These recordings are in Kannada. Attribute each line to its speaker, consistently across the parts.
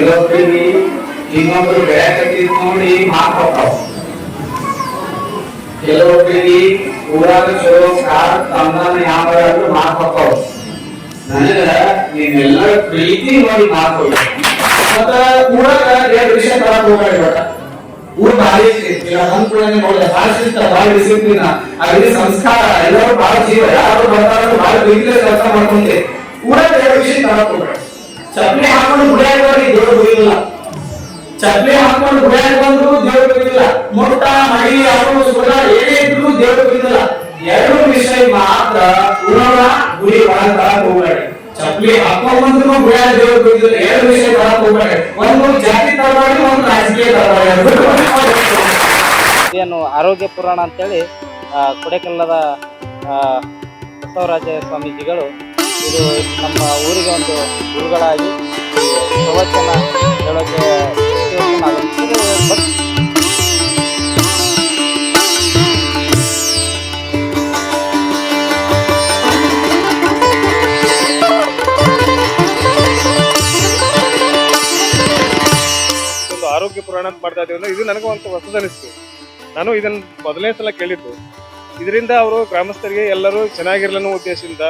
Speaker 1: ಕೆಲವೊಬ್ಬರಿಗೆ ಇನ್ನೊಬ್ರು ಬೆಳೆಕತ್ತಿದ್ ನೋಡಿ ಮಾತು ಹೋಗ್ತಾವ ಕೆಲವೊಬ್ಬರಿಗೆ ಊರಾಗ ಚಲೋ ಕಾರ್ ತಂದಾನ ಯಾವ ಮಾತು ಹೋಗ್ತಾವ ನನಗ ನೀನೆಲ್ಲರ ಪ್ರೀತಿ ನೋಡಿ ಮಾತು ಮತ್ತ ಊರಾಗ ಎರಡು ವಿಷಯ ತರಕ್ ಹೋಗ್ಬೇಡಿ ಭಾರಿ ಇಲ್ಲ ಅನುಕೂಲನೆ ನೋಡಿದ ಭಾಳ ಡಿಸಿಪ್ಲಿನ್ ಅಗದಿ ಸಂಸ್ಕಾರ, ಎಲ್ಲರೂ ಭಾಳ ಜೀವ ಯಾರು ಬರ್ತಾರ ಭಾಳ ಪ್ರೀತಿಲೆ ಕೆಲಸ ಮಾಡ್ತೀನಿ ಊರಾಗ ಎರಡು ವಿಷಯ ತರಕ್ ಚಪ್ಪಲಿ ಹಾಕೊಂಡು ಗುಡಿಯಾಡೋರಿಗೆ ದೇವ್ರು ಬುಡಿಲ್ಲ ಚಪ್ಪಲಿ ಹಾಕೊಂಡು ಗುಡಿಯಾಗಿ ಬಂದ್ರು ದೇವ್ರು ಬುಡಿಲ್ಲ ಮುಟ್ಟ, ಮಡಿ ಅವರು ಸುಡ ಏನೇ ಇದ್ರು ದೇವ್ರು ಬುಡಿಲ್ಲ ಎರಡು ವಿಷಯ ಮಾತ್ರ ಊರೊಳ ಗುಡಿ ಒಳಗ ತರಕ್ ಹೋಗ್ಬೇಡಿ ಚಪ್ಪಲಿ ಹಾಕೊಂಡು ಬಂದ್ರು ಗುಡಿಯಾಡ ದೇವ್ರು ಬುಡಿಲ್ಲ ಎರಡು ವಿಷಯ ತರಕ್ ಹೋಗ್ಬೇಡಿ ಒಂದು ಜಾತಿ ತರಬಾರಿ ಒಂದು ರಾಜಕೀಯ ತರಬಾರಿ
Speaker 2: ಏನು ಆರೋಗ್ಯ ಪುರಾಣ ಅಂತೇಳಿ ಕೊಡಕಲ್ಲದ ಬಸವರಾಜ ಸ್ವಾಮೀಜಿಗಳು ಇದು ನಮ್ಮ ಊರಿಗೆ ಒಂದು ಗುರುಗಳಾಗಿ ಪ್ರವಚನ ಹೇಳೋಕ್ಕೆ
Speaker 3: ಆರೋಗ್ಯ ಪುರಾಣ ಅಂತ ಮಾಡ್ತಾ ಇದ್ದೀವಿ ಅಂದ್ರೆ ಇದು ನನಗೂ ಒಂದು ಹೊಸದನಿಸ್ತು ನಾನು ಇದನ್ನ ಮೊದಲನೇ ಸಲ ಕೇಳಿದ್ದು. ಇದರಿಂದ ಅವರು ಗ್ರಾಮಸ್ಥರಿಗೆ ಎಲ್ಲರೂ ಚೆನ್ನಾಗಿರ್ಲಿ ಅನ್ನೋ ಉದ್ದೇಶದಿಂದ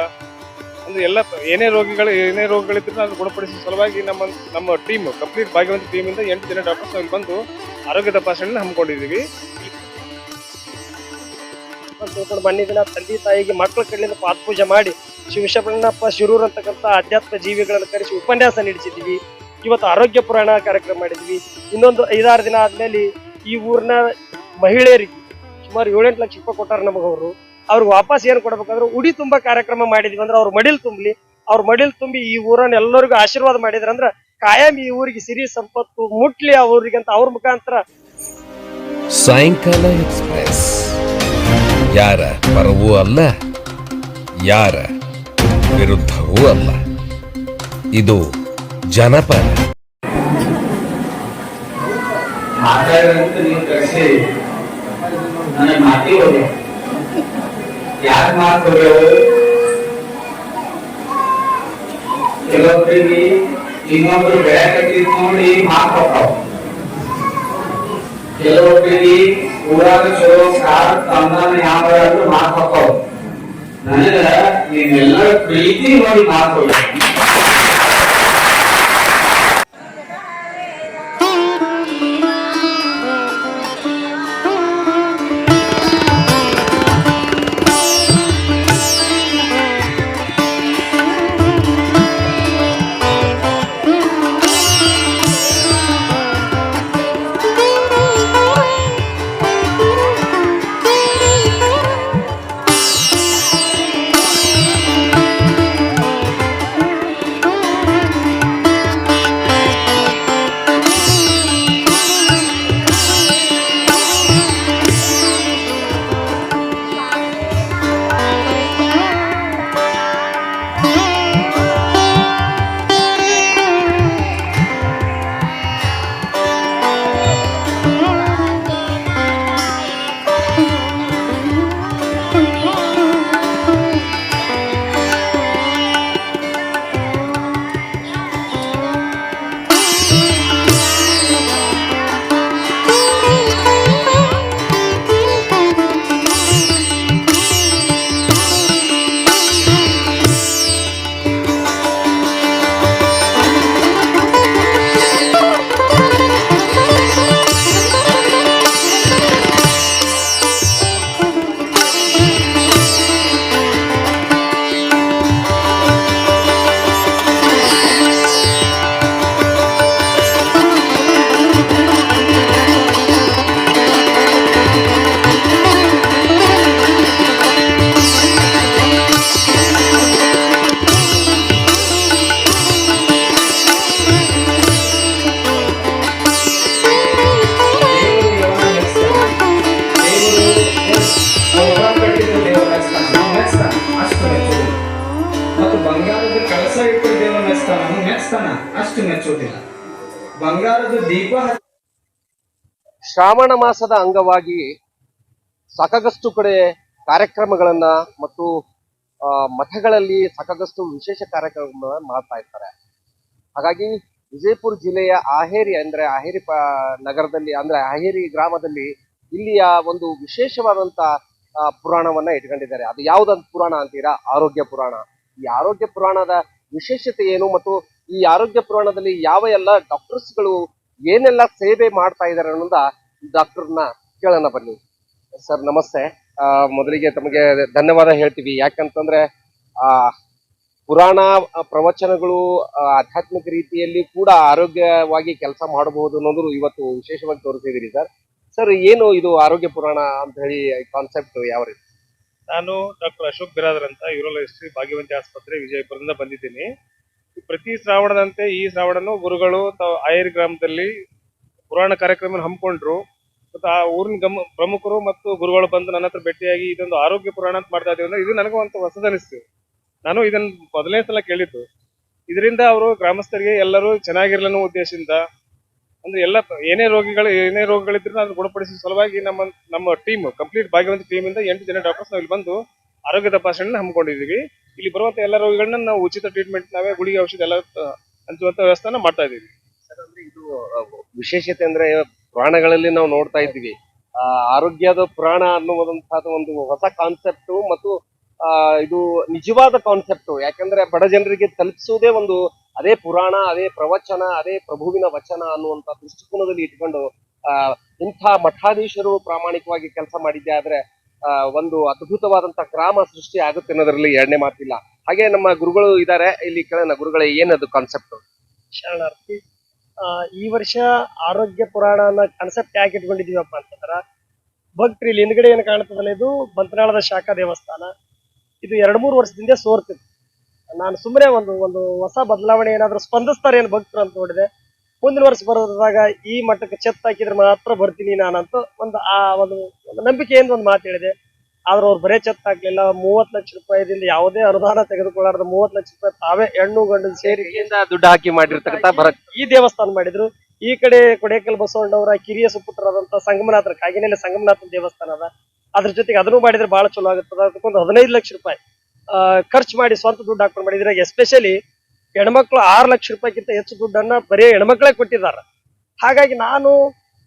Speaker 3: ಅಂದ್ರೆ ಎಲ್ಲ ಏನೇ ರೋಗಿಗಳು, ಏನೇ ರೋಗಗಳಿದ್ರು ಅದನ್ನು ಗುಣಪಡಿಸುವ ಸಲುವಾಗಿ ನಮ್ಮ ನಮ್ಮ ಟೀಮ್ ಕಂಪ್ಲೀಟ್ ಭಾಗವಂತ ಟೀಮಿಂದ ಎಂಟು ಜನ ಡಾಕ್ಟರ್ಸ್ ಅಲ್ಲಿ ಬಂದು ಆರೋಗ್ಯ ತಪಾಸಣೆ ಹಮ್ಮಿಕೊಂಡಿದ್ದೀವಿ.
Speaker 4: ತಿಳ್ಕೊಂಡು ಬಂದಿದ್ದಿನ ತಂದೆ ತಾಯಿಗೆ ಮಕ್ಕಳ ಕಡೆಯಿಂದ ಪಾದಪೂಜೆ ಮಾಡಿ ಶಿವಶರಣಪ್ಪ ಶಿರೂರ್ ಅಂತಕ್ಕಂಥ ಆಧ್ಯಾತ್ಮ ಜೀವಿಗಳನ್ನು ಕರೆಸಿ ಉಪನ್ಯಾಸ ನೀಡಿಸಿದ್ವಿ ಇವತ್ತು ಆರೋಗ್ಯ ಪುರಾಣ ಕಾರ್ಯಕ್ರಮ ಮಾಡಿದ್ವಿ ಇನ್ನೊಂದು ಐದಾರು ದಿನ ಆದ್ಮೇಲೆ ಈ ಊರಿನ ಮಹಿಳೆಯರಿಗೆ ಸುಮಾರು ಏಳೆಂಟು ಲಕ್ಷ ರೂಪಾಯಿ ಕೊಟ್ಟಾರ ನಮಗವರು. ಅವ್ರಿಗೆ ವಾಪಸ್ ಏನು ಕೊಡ್ಬೇಕಂದ್ರೆ ಉಡಿ ತುಂಬ ಕಾರ್ಯಕ್ರಮ ಮಾಡಿದ್ವಿ ಅಂದ್ರೆ ಅವ್ರ ಮಡಿಲ್ ತುಂಬಲಿ ಅವ್ರ ಮಡಿಲ್ ತುಂಬಿ ಈ ಊರನ್ನ ಎಲ್ಲರಿಗೂ ಆಶೀರ್ವಾದ ಮಾಡಿದ್ರಂದ್ರ ಕಾಯಂ ಈ ಊರಿಗೆ ಸಿರಿ ಸಂಪತ್ತು ಮುಟ್ಲಿ ಆ ಊರಿಗೆ ಅಂತ ಅವ್ರ ಮುಖಾಂತರ.
Speaker 5: ಸಾಯಂಕಾಲ ಎಕ್ಸ್ಪ್ರೆಸ್. ಯಾರ ಪರವೂ ಅಲ್ಲ ಯಾರ ವಿರುದ್ಧವೂ ಅಲ್ಲ. ಇದು ಜನಪರ.
Speaker 1: ಮಾತಾಡಂತ ನೀವು ಕಳಿಸಿ ನನಗೆ ಮಾತಿ ಹೋಗ್ಯ ಯಾಕೆ ಹೋಗ್ಯಾವ ಕೆಲವೊಬ್ಬರಿಗೆ ಇನ್ನೊಬ್ರು ಬೆಳೆಕತ್ತಿದ್ ನೋಡಿ ಮಾತು ಹೋಗ್ತಾವ ಕೆಲವೊಬ್ಬರಿಗೆ ಊರಾಗ ಚಲೋ ಕಾರ್ ತಂದಾನ ಯಾವ ಮಾತು ಹೋಗ್ತಾವ ನನಗ ನೀವೆಲ್ಲರ ಪ್ರೀತಿ ನೋಡಿ ಮಾತು ಬಂಗಾರದ ದೀಪ
Speaker 4: ಶ್ರಾವಣ ಮಾಸದ ಅಂಗವಾಗಿ ಸಾಕಾಗಷ್ಟು ಕಡೆ ಕಾರ್ಯಕ್ರಮಗಳನ್ನ ಮತ್ತು ಮಠಗಳಲ್ಲಿ ಸಾಕಾಗಷ್ಟು ವಿಶೇಷ ಕಾರ್ಯಕ್ರಮಗಳನ್ನ ಮಾಡ್ತಾ ಇರ್ತಾರೆ. ಹಾಗಾಗಿ
Speaker 6: ವಿಜಯಪುರ ಜಿಲ್ಲೆಯ ಆಹೇರಿ ಅಂದ್ರೆ ಆಹೇರಿ ನಗರದಲ್ಲಿ ಅಂದ್ರೆ ಆಹೇರಿ ಗ್ರಾಮದಲ್ಲಿ ಇಲ್ಲಿಯ ಒಂದು ವಿಶೇಷವಾದಂತ ಪುರಾಣವನ್ನ ಇಟ್ಕೊಂಡಿದ್ದಾರೆ. ಅದು ಯಾವ್ದಂತ ಪುರಾಣ ಅಂತೀರಾ? ಆರೋಗ್ಯ ಪುರಾಣ. ಈ ಆರೋಗ್ಯ ಪುರಾಣದ ವಿಶೇಷತೆ ಏನು ಮತ್ತು ಈ ಆರೋಗ್ಯ ಪುರಾಣದಲ್ಲಿ ಯಾವ ಎಲ್ಲ ಡಾಕ್ಟರ್ಸ್ಗಳು ಏನೆಲ್ಲ ಸೇವೆ ಮಾಡ್ತಾ ಇದ್ದಾರೆ ಅನ್ನೋದ ಡಾಕ್ಟರ್ನ ಕೇಳೋಣ ಬನ್ನಿ. ಸರ್ ನಮಸ್ತೆ. ಆ, ಮೊದಲಿಗೆ ತಮಗೆ ಧನ್ಯವಾದ ಹೇಳ್ತೀವಿ. ಯಾಕಂತಂದ್ರೆ ಆ ಪುರಾಣ ಪ್ರವಚನಗಳು ಆಧ್ಯಾತ್ಮಿಕ ರೀತಿಯಲ್ಲಿ ಕೂಡ ಆರೋಗ್ಯವಾಗಿ ಕೆಲಸ ಮಾಡಬಹುದು ಅನ್ನೋದು ಇವತ್ತು ವಿಶೇಷವಾಗಿ ತೋರಿಸಿದಿರಿ ಸರ್. ಸರ್ ಏನು ಇದು ಆರೋಗ್ಯ ಪುರಾಣ ಅಂತ ಹೇಳಿ ಕಾನ್ಸೆಪ್ಟ್ ಯಾವ ರೀತಿ?
Speaker 3: ನಾನು ಡಾಕ್ಟರ್ ಅಶೋಕ್ ಬಿರಾದರ್ ಅಂತ ಯೂರೋಲಜಿಸ್ಟ್ರಿ ಭಾಗ್ಯವಂತಿ ಆಸ್ಪತ್ರೆ ವಿಜಯಪುರದಿಂದ ಬಂದಿದ್ದೀನಿ. ಪ್ರತಿ ಶ್ರಾವಣದಂತೆ ಈ ಶ್ರಾವಣನು ಗುರುಗಳು ತಾವು ಆಯರ್ ಗ್ರಾಮದಲ್ಲಿ ಪುರಾಣ ಕಾರ್ಯಕ್ರಮ ಹಮ್ಮಿಕೊಂಡ್ರು. ಮತ್ತು ಆ ಊರಿನ ಗಮ, ಪ್ರಮುಖರು ಮತ್ತು ಗುರುಗಳು ಬಂದು ನನ್ನ ಹತ್ರ ಭೇಟಿಯಾಗಿ ಇದೊಂದು ಆರೋಗ್ಯ ಪುರಾಣ ಅಂತ ಮಾಡ್ತಾ ಇದೀವಿ ಅಂದ್ರೆ ಇದು ನನಗೂ ಅಂತ ಹೊಸದನಿಸ್ತು ನಾನು ಇದನ್ನ ಮೊದಲನೇ ಸಲ ಕೇಳಿದ್ದು. ಇದರಿಂದ ಅವರು ಗ್ರಾಮಸ್ಥರಿಗೆ ಎಲ್ಲರೂ ಚೆನ್ನಾಗಿರ್ಲಿ ಅನ್ನೋ ಉದ್ದೇಶದಿಂದ, ಅಂದ್ರೆ ಎಲ್ಲ ಏನೇ ರೋಗಿಗಳು, ಏನೇ ರೋಗಗಳಿದ್ರು ಅದನ್ನು ಗುಣಪಡಿಸಿದ ಸಲುವಾಗಿ ನಮ್ಮ ನಮ್ಮ ಟೀಮ್, ಕಂಪ್ಲೀಟ್ ಭಾಗ್ಯವಂತ ಟೀಮ್ ಇಂದ ಎಂಟು ಜನ ಡಾಕ್ಟರ್ಸ್ ನಾವು ಇಲ್ಲಿ ಬಂದು ಆರೋಗ್ಯ ತಪಾಸಣೆ ಹಮ್ಮಿಕೊಂಡಿದ್ದೀವಿ. ಇಲ್ಲಿ ಬರುವಂತ ಎಲ್ಲ ರೋಗಿಗಳನ್ನ ನಾವು ಉಚಿತ ಟ್ರೀಟ್ಮೆಂಟ್ ನಾವೇ ಗುಳಿಗೆ ಔಷಧಿ ಎಲ್ಲ ಹಂಚುವಂತ ವ್ಯವಸ್ಥೆನ ಮಾಡ್ತಾ ಇದೀವಿ
Speaker 6: ಸರ್ ಇದು ವಿಶೇಷತೆ ಅಂದ್ರೆ ಪ್ರಾಣಗಳಲ್ಲಿ ನಾವು ನೋಡ್ತಾ ಇದ್ದೀವಿ. ಆ, ಆರೋಗ್ಯದ ಪ್ರಾಣ ಅನ್ನುವಂತ ಒಂದು ಹೊಸ ಕಾನ್ಸೆಪ್ಟ್ ಮತ್ತು ಆ, ಇದು ನಿಜವಾದ ಕಾನ್ಸೆಪ್ಟ್ ಯಾಕಂದ್ರೆ ಬಡ ಜನರಿಗೆ ತಲುಪಿಸುವುದೇ ಒಂದು ಅದೇ ಪುರಾಣ ಅದೇ ಪ್ರವಚನ ಅದೇ ಪ್ರಭುವಿನ ವಚನ ಅನ್ನುವಂತ ದೃಷ್ಟಿಕೋನದಲ್ಲಿ ಇಟ್ಕೊಂಡು ಇಂಥ ಮಠಾಧೀಶರು ಪ್ರಾಮಾಣಿಕವಾಗಿ ಕೆಲಸ ಮಾಡಿದ್ದೆ ಆದ್ರೆ ಒಂದು ಅದ್ಭುತವಾದಂತ ಗ್ರಾಮ ಸೃಷ್ಟಿ ಆಗುತ್ತೆ ಅನ್ನೋದ್ರಲ್ಲಿ ಎರಡನೇ ಮಾತಿಲ್ಲ. ಹಾಗೆ ನಮ್ಮ ಗುರುಗಳು ಇದ್ದಾರೆ. ಇಲ್ಲಿ ಕೇಳೋಣ ಗುರುಗಳೇ, ಏನದು ಕಾನ್ಸೆಪ್ಟ್
Speaker 4: ಶರಣಾರ್ಥಿ ಈ ವರ್ಷ ಆರೋಗ್ಯ ಪುರಾಣ ಅನ್ನೋ ಕಾನ್ಸೆಪ್ಟ್ ಯಾಕೆ ಇಟ್ಕೊಂಡಿದೀವಪ್ಪ ಅಂತಂದ್ರ, ಭಕ್ತರು ಇಲ್ಲಿ ಹಿಂದ್ಗಡೆ ಏನು ಕಾಣ್ತದಲ್ಲ ಇದು? ಬಂತನಾಳದ ಶಾಖಾ ದೇವಸ್ಥಾನ. ಇದು ಎರಡ್ ಮೂರು ವರ್ಷದಿಂದ ಸೋರ್ತಿದೆ. ನಾನು ಸುಮ್ಮನೆ ಒಂದು ಒಂದು ಹೊಸ ಬದಲಾವಣೆ ಏನಾದ್ರು ಸ್ಪಂದಿಸ್ತಾರೆ ಏನು ಭಕ್ತರು ಅಂತ ನೋಡಿದೆ. ಮುಂದಿನ ವರ್ಷ ಬರೋದಾಗ ಈ ಮಟ್ಟಕ್ಕೆ ಚೆತ್ ಹಾಕಿದ್ರೆ ಮಾತ್ರ ಬರ್ತೀನಿ ನಾನಂತ ಒಂದು ಆ ಒಂದು ನಂಬಿಕೆ ನಂಬಿಕೆಯಿಂದ ಒಂದು ಮಾತು ಹೇಳಿದೆ. ಆದ್ರೆ ಅವ್ರು ಬರೇ ಚೆತ್ ಹಾಕ್ಲಿಲ್ಲ ಮೂವತ್ತು ಲಕ್ಷ ರೂಪಾಯಿದಿಂದ ಯಾವುದೇ ಅನುದಾನ ತೆಗೆದುಕೊಳ್ಳಾರ್ದ ಮೂವತ್ತು ಲಕ್ಷ ರೂಪಾಯಿ ತಾವೇ ಹೆಣ್ಣು ಗಂಡು ಸೇರಿ
Speaker 6: ದುಡ್ಡು ಹಾಕಿ ಮಾಡಿರ್ತಕ್ಕಂಥ ಬರ
Speaker 4: ಈ ದೇವಸ್ಥಾನ ಮಾಡಿದ್ರು. ಈ ಕಡೆ ಕೊಡೇಕಲ್ ಬಸವಣ್ಣವರ ಕಿರಿಯ ಸುಪುತ್ರರಾದಂತ ಸಂಗಮನಾಥರ ಕಾಗಿನೆಲೆ ಸಂಗಮನಾಥನ ದೇವಸ್ಥಾನ ಅದ. ಅದ್ರ ಜೊತೆಗೆ ಅದನ್ನು ಮಾಡಿದ್ರೆ ಬಹಳ ಚಲೋ ಆಗುತ್ತದೆ. ಅದಕ್ಕೊಂದು ಹದಿನೈದು ಲಕ್ಷ ರೂಪಾಯಿ ಖರ್ಚು ಮಾಡಿ ಸ್ವಂತ ದುಡ್ಡು ಹಾಕೊಂಡು ಮಾಡಿದ್ರೆ ಎಸ್ಪೆಷಲಿ ಹೆಣ್ಮಕ್ಳು ಆರು ಲಕ್ಷ ರೂಪಾಯಿಗಿಂತ ಹೆಚ್ಚು ದುಡ್ಡನ್ನ ಬರೀ ಹೆಣ್ಮಕ್ಳೇ ಕೊಟ್ಟಿದ್ದಾರೆ. ಹಾಗಾಗಿ ನಾನು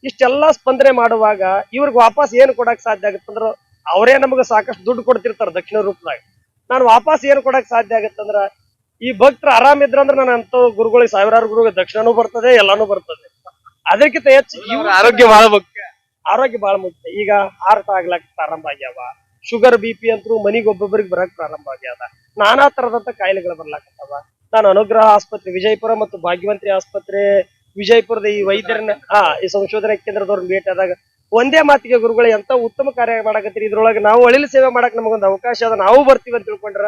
Speaker 4: ಇಷ್ಟೆಲ್ಲಾ ಸ್ಪಂದನೆ ಮಾಡುವಾಗ ಇವ್ರಿಗೆ ವಾಪಸ್ ಏನು ಕೊಡಕ್ ಸಾಧ್ಯ ಆಗತ್ತಂದ್ರ ಅವರೇ ನಮಗೆ ಸಾಕಷ್ಟು ದುಡ್ಡು ಕೊಡ್ತಿರ್ತಾರೆ ದಕ್ಷಿಣ ರೂಪದಾಗ ನಾನು ವಾಪಸ್ ಏನು ಕೊಡಕ್ ಸಾಧ್ಯ ಆಗತ್ತಂದ್ರ ಈ ಭಕ್ತರು ಆರಾಮಿದ್ರಂದ್ರ ನಾನು ಅಂತ ಗುರುಗಳಿಗೆ ಸಾವಿರಾರು ಗುರುಗಳಿಗೆ ದಕ್ಷಿಣನೂ ಬರ್ತದೆ ಎಲ್ಲಾನು ಬರ್ತದೆ. ಅದಕ್ಕಿಂತ ಹೆಚ್ಚು ಇವ್ರ
Speaker 6: ಆರೋಗ್ಯ ಬಹಳ ಮುಖ್ಯ.
Speaker 4: ಆರೋಗ್ಯ ಬಹಳ ಮುಖ್ಯ. ಈಗ ಹಾರ್ಟ್ ಆಗ್ಲಕ್ ಪ್ರಾರಂಭ ಆಗ್ಯಾವ. ಶುಗರ್ ಬಿ ಪಿ ಅಂತೂ ಮನಿಗೆ ಒಬ್ಬೊಬ್ಬರಿಗೆ ಬರಕ್ ಪ್ರಾರಂಭ ಆಗ್ಯಾವ ನಾನಾ ತರದಂತ ಕಾಯಿಲೆಗಳು ಬರ್ಲಾಕತ್ತಾವ. ನಾನು ಅನುಗ್ರಹ ಆಸ್ಪತ್ರೆ, ವಿಜಯಪುರ ಮತ್ತು ಭಾಗ್ಯವಂತ್ರಿ ಆಸ್ಪತ್ರೆ, ವಿಜಯಪುರದ ಈ ವೈದ್ಯರನ್ನ, ಆ, ಈ ಸಂಶೋಧನಾ ಕೇಂದ್ರದವ್ರನ್ನ ಭೇಟಿ ಆದಾಗ ಒಂದೇ ಮಾತಿಗೆ ಗುರುಗಳು, ಎಂತ ಉತ್ತಮ ಕಾರ್ಯ ಮಾಡಕತ್ತೀರಿ? ಇದ್ರೊಳಗೆ ನಾವು ಅಳಿಲು ಸೇವೆ ಮಾಡಕ್ ನಮಗೊಂದು ಅವಕಾಶ ಅದ, ನಾವು ಬರ್ತೀವಿ ಅಂತ ತಿಳ್ಕೊಂಡ್ರ,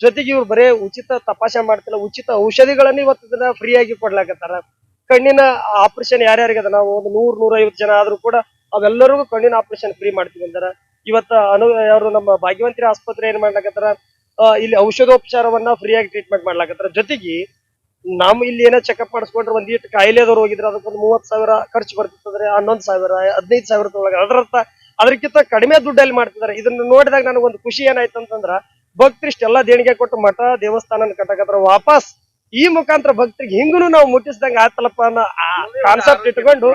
Speaker 4: ಜೊತೆಗೆ ಇವ್ರು ಬರೇ ಉಚಿತ ತಪಾಸಣೆ ಮಾಡ್ತಿಲ್ಲ, ಉಚಿತ ಔಷಧಿಗಳನ್ನ ಇವತ್ತು ಇದನ್ನ ಫ್ರೀ ಆಗಿ ಕೊಡ್ಲಾಕತ್ತಾರ. ಕಣ್ಣಿನ ಆಪರೇಷನ್ ಯಾರ್ಯಾರಿಗೆ ಅದ? ನಾವು ಒಂದು ನೂರ್ ನೂರ ಐವತ್ತು ಜನ ಆದ್ರೂ ಕೂಡ ಅವೆಲ್ಲರಿಗೂ ಕಣ್ಣಿನ ಆಪರೇಷನ್ ಫ್ರೀ ಮಾಡ್ತೀವಿ ಅಂದ್ರ. ಇವತ್ತ ಅನು, ಯಾರು ನಮ್ಮ ಭಾಗ್ಯವಂತಿ ಆಸ್ಪತ್ರೆ ಏನ್ ಮಾಡ್ಲಾಕತ್ತಾರ? ಇಲ್ಲಿ ಔಷಧೋಪಚಾರವನ್ನ ಫ್ರೀಯಾಗಿ ಟ್ರೀಟ್ಮೆಂಟ್ ಮಾಡ್ಲಾಕತ್ತಾರ. ಜೊತೆಗೆ ನಮ್ ಇಲ್ಲಿ ಏನೋ ಚೆಕಪ್ ಮಾಡಿಸ್ಕೊಂಡ್ರೆ ಒಂದಿಷ್ಟು ಕಾಯಿಲೆದವ್ರು ಹೋಗಿದ್ರೆ ಅದಕ್ಕೊಂದು ಮೂವತ್ ಸಾವಿರ ಖರ್ಚು ಬರ್ತಿತ್ತಂದ್ರೆ ಹನ್ನೊಂದ್ ಸಾವಿರ, ಹದಿನೈದು ಸಾವಿರದೊಳಗೆ ಅದರರ್ಥ ಅದಕ್ಕಿಂತ ಕಡಿಮೆ ದುಡ್ಡಲ್ಲಿ ಮಾಡ್ತಿದ್ದಾರೆ. ಇದನ್ನ ನೋಡಿದಾಗ ನನಗೆ ಒಂದು ಖುಷಿ ಏನಾಯ್ತು ಅಂತಂದ್ರ ಭಕ್ತರು ಇಷ್ಟೆಲ್ಲ ದೇಣಿಗೆ ಕೊಟ್ಟು ಮಠ ದೇವಸ್ಥಾನ ಕಟ್ಟಕತ್ರ ವಾಪಸ್ ಈ ಮುಖಾಂತರ ಭಕ್ತರಿಗೆ ಹಿಂಗೂ ನಾವು ಮುಟ್ಟಿಸಿದಂಗ ಆತಲಪ್ಪ ಅನ್ನೋ ಕಾನ್ಸೆಪ್ಟ್ ಇಟ್ಕೊಂಡು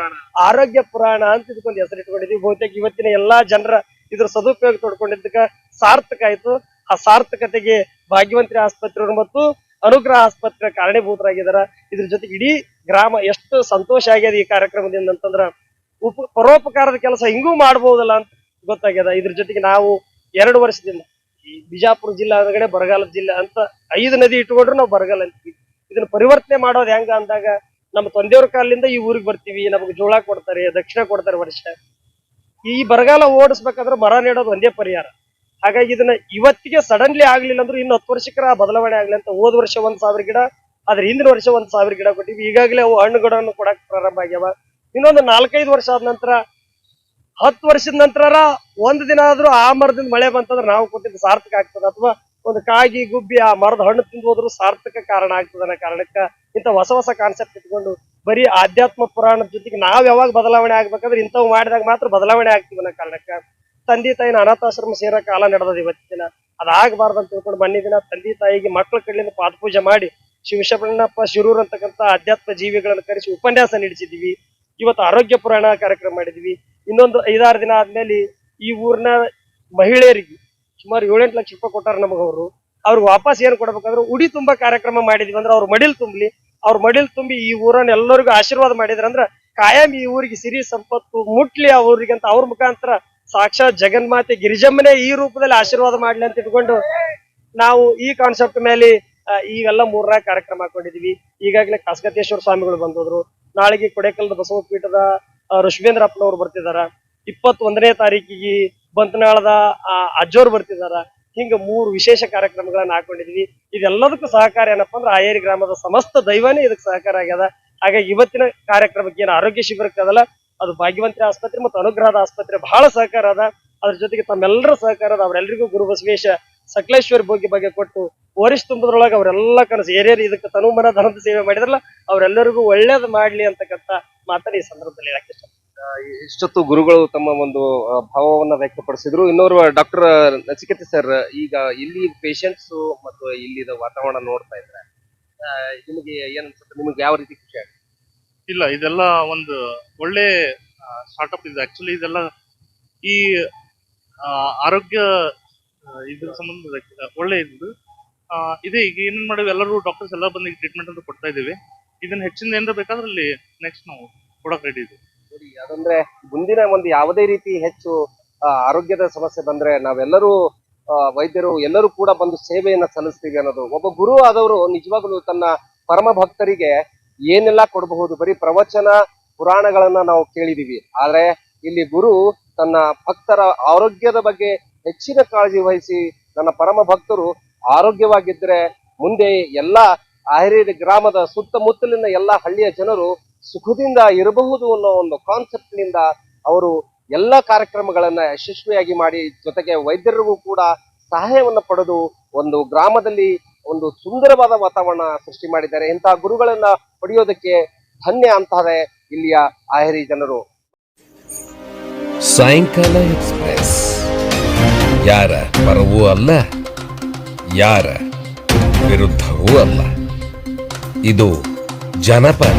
Speaker 4: ಆರೋಗ್ಯ ಪುರಾಣ ಅಂತ ಇದಕ್ಕೊಂದು ಹೆಸರು ಇಟ್ಕೊಂಡಿದ್ವಿ ಬಹುತೇಕ ಇವತ್ತಿನ ಎಲ್ಲಾ ಜನರ ಇದ್ರ ಸದುಪಯೋಗ ತೊಡ್ಕೊಂಡಿದ್ದಕ್ಕ ಸಾರ್ಥಕ ಆಯ್ತು. ಆ ಸಾರ್ಥಕತೆಗೆ ಭಾಗ್ಯವಂತಿ ಆಸ್ಪತ್ರೆ ಮತ್ತು ಅನುಗ್ರಹ ಆಸ್ಪತ್ರೆ ಕಾರಣೀಭೂತರಾಗಿದ್ದಾರೆ. ಇದ್ರ ಜೊತೆಗೆ ಇಡೀ ಗ್ರಾಮ ಎಷ್ಟು ಸಂತೋಷ ಆಗ್ಯದ ಈ ಕಾರ್ಯಕ್ರಮದಿಂದ ಅಂತಂದ್ರ ಉಪ ಪರೋಪಕಾರದ ಕೆಲಸ ಹಿಂಗೂ ಮಾಡಬಹುದಲ್ಲ ಅಂತ ಗೊತ್ತಾಗ್ಯದ. ಇದ್ರ ಜೊತೆಗೆ ನಾವು ಎರಡು ವರ್ಷದಿಂದ ಈ ಬಿಜಾಪುರ ಜಿಲ್ಲಾ ಒಳಗಡೆ ಬರಗಾಲ ಜಿಲ್ಲೆ ಅಂತ ಐದು ನದಿ ಇಟ್ಕೊಂಡ್ರು ನಾವು ಬರಗಾಲ ಅಂತೀವಿ ಇದನ್ನ ಪರಿವರ್ತನೆ ಮಾಡೋದು ಹೆಂಗ ಅಂದಾಗ ನಮ್ಮ ತಂದೆಯವ್ರ ಕಾಲದಿಂದ ಈ ಊರಿಗೆ ಬರ್ತೀವಿ, ನಮಗೆ ಜೋಳ ಕೊಡ್ತಾರೆ, ದಕ್ಷಿಣ ಕೊಡ್ತಾರೆ ವರ್ಷ. ಈ ಬರಗಾಲ ಓಡಿಸ್ಬೇಕಾದ್ರೆ ಮರ ನೆಡೋದು ಒಂದೇ ಪರಿಹಾರ. ಹಾಗಾಗಿ ಇದನ್ನ ಇವತ್ತಿಗೆ ಸಡನ್ಲಿ ಆಗ್ಲಿಲ್ಲ ಅಂದ್ರೆ ಇನ್ನು ಹತ್ತು ವರ್ಷಕ್ಕರ ಬದಲಾವಣೆ ಆಗ್ಲಿ ಅಂತ ಹೋದ ವರ್ಷ ಒಂದ್ ಸಾವಿರ ಗಿಡ, ಆದ್ರೆ ಹಿಂದಿನ ವರ್ಷ ಒಂದ್ ಸಾವಿರ ಗಿಡ ಕೊಟ್ಟಿವಿ. ಈಗಾಗಲೇ ಅವು ಹಣ್ಣುಗಳನ್ನು ಕೊಡಕ್ ಪ್ರಾರಂಭ ಆಗ್ಯಾವ. ಇನ್ನೊಂದು ನಾಲ್ಕೈದು ವರ್ಷ ಆದ ನಂತರ, ಹತ್ತು ವರ್ಷದ ನಂತರ ಒಂದ್ ದಿನ ಆದ್ರೂ ಆ ಮರದಿಂದ ಮಳೆ ಬಂತಂದ್ರೆ ನಾವು ಕೊಟ್ಟಿದ್ದು ಸಾರ್ಥಕ ಆಗ್ತದೆ. ಅಥವಾ ಒಂದು ಕಾಗಿ, ಗುಬ್ಬಿ, ಆ ಮರದ ಹಣ್ಣು ತಿಂದು ಹೋದ್ರು ಸಾರ್ಥಕ ಕಾರಣ ಆಗ್ತದ ಅನ್ನೋ ಕಾರಣಕ್ಕ ಇಂಥ ಹೊಸ ಹೊಸ ಕಾನ್ಸೆಪ್ಟ್ ಇಟ್ಕೊಂಡು ಬರೀ ಆಧ್ಯಾತ್ಮ ಪುರಾಣದ ಜೊತೆಗೆ ನಾವ್ ಯಾವಾಗ ಬದಲಾವಣೆ ಆಗ್ಬೇಕಂದ್ರೆ ಇಂಥವು ಮಾಡಿದಾಗ ಮಾತ್ರ ಬದಲಾವಣೆ ಆಗ್ತೀವಿ ಅನ್ನೋ ಕಾರಣಕ್ಕ. ತಂದೆ ತಾಯಿನ ಅನಾಥಾಶ್ರಮ ಸೇರೋ ಕಾಲ ನಡೆದದ ಇವತ್ತಿನ ದಿನ. ಅದಾಗಬಾರ್ದು ಅಂತ ತಿಳ್ಕೊಂಡು ಬನ್ನಿ ದಿನ ತಂದೆ ತಾಯಿಗೆ ಮಕ್ಕಳ ಕಡೆಯಿಂದ ಪಾದಪೂಜೆ ಮಾಡಿ ಶಿವಶರಣಪ್ಪ ಶಿರೂರ್ ಅಂತಕ್ಕಂಥ ಅಧ್ಯಾತ್ಮ ಜೀವಿಗಳನ್ನು ಕರೆಸಿ ಉಪನ್ಯಾಸ ನೀಡಿಸಿದ್ವಿ ಇವತ್ತು ಆರೋಗ್ಯ ಪುರಾಣ ಕಾರ್ಯಕ್ರಮ ಮಾಡಿದ್ವಿ ಇನ್ನೊಂದು ಐದಾರು ದಿನ ಆದ್ಮೇಲೆ ಈ ಊರಿನ ಮಹಿಳೆಯರಿಗೆ ಸುಮಾರು ಏಳೆಂಟು ಲಕ್ಷ ರೂಪಾಯಿ ಕೊಟ್ಟಾರ ನಮಗ ಅವರು. ಅವ್ರಿಗೆ ವಾಪಸ್ ಏನ್ ಕೊಡ್ಬೇಕಂದ್ರೆ ಉಡಿ ತುಂಬಾ ಕಾರ್ಯಕ್ರಮ ಮಾಡಿದ್ವಿ ಅಂದ್ರೆ ಅವ್ರ ಮಡಿಲ್ ತುಂಬಲಿ. ಅವ್ರ ಮಡಿಲ್ ತುಂಬಿ ಈ ಊರನ್ನ ಎಲ್ಲರಿಗೂ ಆಶೀರ್ವಾದ ಮಾಡಿದ್ರಂದ್ರ ಕಾಯಂ ಈ ಊರಿಗೆ ಸಿರಿ ಸಂಪತ್ತು ಮುಟ್ಲಿ ಆ ಊರಿಗೆ ಅಂತ ಅವ್ರ ಮುಖಾಂತರ ಸಾಕ್ಷಾತ್ ಜಗನ್ಮಾತೆ ಗಿರಿಜಮ್ಮನೆ ಈ ರೂಪದಲ್ಲಿ ಆಶೀರ್ವಾದ ಮಾಡ್ಲಿ ಅಂತ ಇಟ್ಕೊಂಡು ನಾವು ಈ ಕಾನ್ಸೆಪ್ಟ್ ಮೇಲೆ ಈಗೆಲ್ಲ ಮೂರನೇ ಕಾರ್ಯಕ್ರಮ ಹಾಕೊಂಡಿದೀವಿ. ಈಗಾಗಲೇ ಕಾಸಗತೇಶ್ವರ ಸ್ವಾಮಿಗಳು ಬಂದೋದ್ರು. ನಾಳೆಗೆ ಕೊಡೆಕಲ್ದ ಬಸವ ಪೀಠದ ಋಷಭೇಂದ್ರಪ್ಪನವ್ರು ಬರ್ತಿದಾರ. ಇಪ್ಪತ್ತೊಂದನೇ ತಾರೀಕಿಗೆ ಬಂತನಾಳದ ಅಜ್ಜೋರ್ ಬರ್ತಿದಾರ. ಹಿಂಗ ಮೂರು ವಿಶೇಷ ಕಾರ್ಯಕ್ರಮಗಳನ್ನ ಹಾಕೊಂಡಿದೀವಿ. ಇದೆಲ್ಲದಕ್ಕೂ ಸಹಕಾರ ಏನಪ್ಪಾ ಅಂದ್ರೆ ಆಯೇರಿ ಗ್ರಾಮದ ಸಮಸ್ತ ದೈವನೇ ಇದಕ್ಕೆ ಸಹಕಾರ ಆಗ್ಯದ. ಹಾಗಾಗಿ ಇವತ್ತಿನ ಕಾರ್ಯಕ್ರಮಕ್ಕೆ ಏನು ಆರೋಗ್ಯ ಶಿಬಿರಕ್ಕೆ ಅದಲ್ಲ ಅದು ಭಾಗ್ಯವಂತಿ ಆಸ್ಪತ್ರೆ ಮತ್ತು ಅನುಗ್ರಹದ ಆಸ್ಪತ್ರೆ ಬಹಳ ಸಹಕಾರ ಅದ. ಅದ್ರ ಜೊತೆಗೆ ತಮ್ಮೆಲ್ಲರ ಸಹಕಾರ ಅದ. ಅವರೆಲ್ಲರಿಗೂ ಗುರು ಬಸವೇಶ ಸಕಲೇಶ್ವರ ಬಗ್ಗೆ ಬಗ್ಗೆ ಕೊಟ್ಟು ವರಿಷ್ ತುಂಬದ್ರೊಳಗೆ ಅವರೆಲ್ಲ ಕನಸು ಏರ್ಯಾರು ಇದಕ್ಕೆ ತನುಮನ ಧನದ ಸೇವೆ ಮಾಡಿದ್ರಲ್ಲ, ಅವರೆಲ್ಲರಿಗೂ ಒಳ್ಳೇದು ಮಾಡ್ಲಿ ಅಂತಕ್ಕಂಥ ಮಾತನ್ನ ಈ ಸಂದರ್ಭದಲ್ಲಿ ಹೇಳಕ್ಕೆ ಇಷ್ಟ
Speaker 6: ಇಷ್ಟೊತ್ತು ಗುರುಗಳು ತಮ್ಮ ಒಂದು ಭಾವವನ್ನ ವ್ಯಕ್ತಪಡಿಸಿದ್ರು. ಇನ್ನೋರ್ವ ಡಾಕ್ಟರ್ ನಚಿಕೇತ ಸರ್ ಈಗ ಇಲ್ಲಿ ಪೇಷಂಟ್ಸ್ ಮತ್ತು ಇಲ್ಲಿದ ವಾತಾವರಣ ನೋಡ್ತಾ ಇದ್ರೆ ನಿಮಗೆ ಏನ್ ಅನ್ಸುತ್ತೆ? ನಿಮಗೆ ಯಾವ ರೀತಿ ಖುಷಿ ಆಗುತ್ತೆ
Speaker 7: ಇಲ್ಲ, ಇದೆಲ್ಲ ಒಂದು ಒಳ್ಳೆ ಸ್ಟಾರ್ಟ್ಅಪ್ ಇದೆ. ಆಕ್ಚುಲಿ ಇದೆಲ್ಲ ಈ ಆರೋಗ್ಯ ಇದ್ರ ಸಂಬಂಧ ಒಳ್ಳೆ ಇದು ಇದೆ, ಈಗ ಏನೇನ್ ಮಾಡಿದ್ವಿ, ಎಲ್ಲರೂ ಡಾಕ್ಟರ್ಸ್ ಎಲ್ಲ ಬಂದು ಟ್ರೀಟ್ಮೆಂಟ್ ಅಂತ ಕೊಡ್ತಾ ಇದೀವಿ ಇದನ್ನ ಹೆಚ್ಚಿನ ಏನಾರ ಬೇಕಾದ್ರೆ ಅಲ್ಲಿ ನೆಕ್ಸ್ಟ್ ನಾವು ಕೊಡಕ್ ರೆಡಿ
Speaker 6: ಇದೆ ಅದಂದ್ರೆ ಮುಂದಿನ ಒಂದು ಯಾವುದೇ ರೀತಿ ಹೆಚ್ಚು ಆರೋಗ್ಯದ ಸಮಸ್ಯೆ ಬಂದ್ರೆ ನಾವೆಲ್ಲರೂ ವೈದ್ಯರು ಎಲ್ಲರೂ ಕೂಡ ಬಂದು ಸೇವೆಯನ್ನ ಸಲ್ಲಿಸ್ತೀವಿ ಅನ್ನೋದು. ಒಬ್ಬ ಗುರು ಆದವರು ನಿಜವಾಗ್ಲೂ ತನ್ನ ಪರಮ ಭಕ್ತರಿಗೆ ಏನೆಲ್ಲ ಕೊಡಬಹುದು? ಬರೀ ಪ್ರವಚನ ಪುರಾಣಗಳನ್ನ ನಾವು ಕೇಳಿದೀವಿ. ಆದ್ರೆ ಇಲ್ಲಿ ಗುರು ತನ್ನ ಭಕ್ತರ ಆರೋಗ್ಯದ ಬಗ್ಗೆ ಹೆಚ್ಚಿನ ಕಾಳಜಿ ವಹಿಸಿ ನನ್ನ ಪರಮ ಭಕ್ತರು ಆರೋಗ್ಯವಾಗಿದ್ರೆ ಮುಂದೆ ಎಲ್ಲ ಆಹಿರೇರಿ ಗ್ರಾಮದ ಸುತ್ತಮುತ್ತಲಿನ ಎಲ್ಲ ಹಳ್ಳಿಯ ಜನರು ಸುಖದಿಂದ ಇರಬಹುದು ಅನ್ನೋ ಒಂದು ಕಾನ್ಸೆಪ್ಟ್ನಿಂದ ಅವರು ಎಲ್ಲ ಕಾರ್ಯಕ್ರಮಗಳನ್ನ ಯಶಸ್ವಿಯಾಗಿ ಮಾಡಿ ಜೊತೆಗೆ ವೈದ್ಯರಿಗೂ ಕೂಡ ಸಹಾಯವನ್ನು ಪಡೆದು ಒಂದು ಗ್ರಾಮದಲ್ಲಿ ಒಂದು ಸುಂದರವಾದ ವಾತಾವರಣ ಸೃಷ್ಟಿ ಮಾಡಿದ್ದಾರೆ. ಇಂತಹ ಗುರುಗಳನ್ನ ಪಡೆಯೋದಕ್ಕೆ ಧನ್ಯ ಅಂತಾರೆ ಇಲ್ಲಿಯ ಆಹಿರಿ ಜನರು.
Speaker 5: ಸಾಯಂಕಾಲ ಎಕ್ಸ್ಪ್ರೆಸ್. ಯಾರ ಪರವೂ ಅಲ್ಲ, ಯಾರ ವಿರುದ್ಧವೂ ಅಲ್ಲ. ಇದು ಜನಪರ.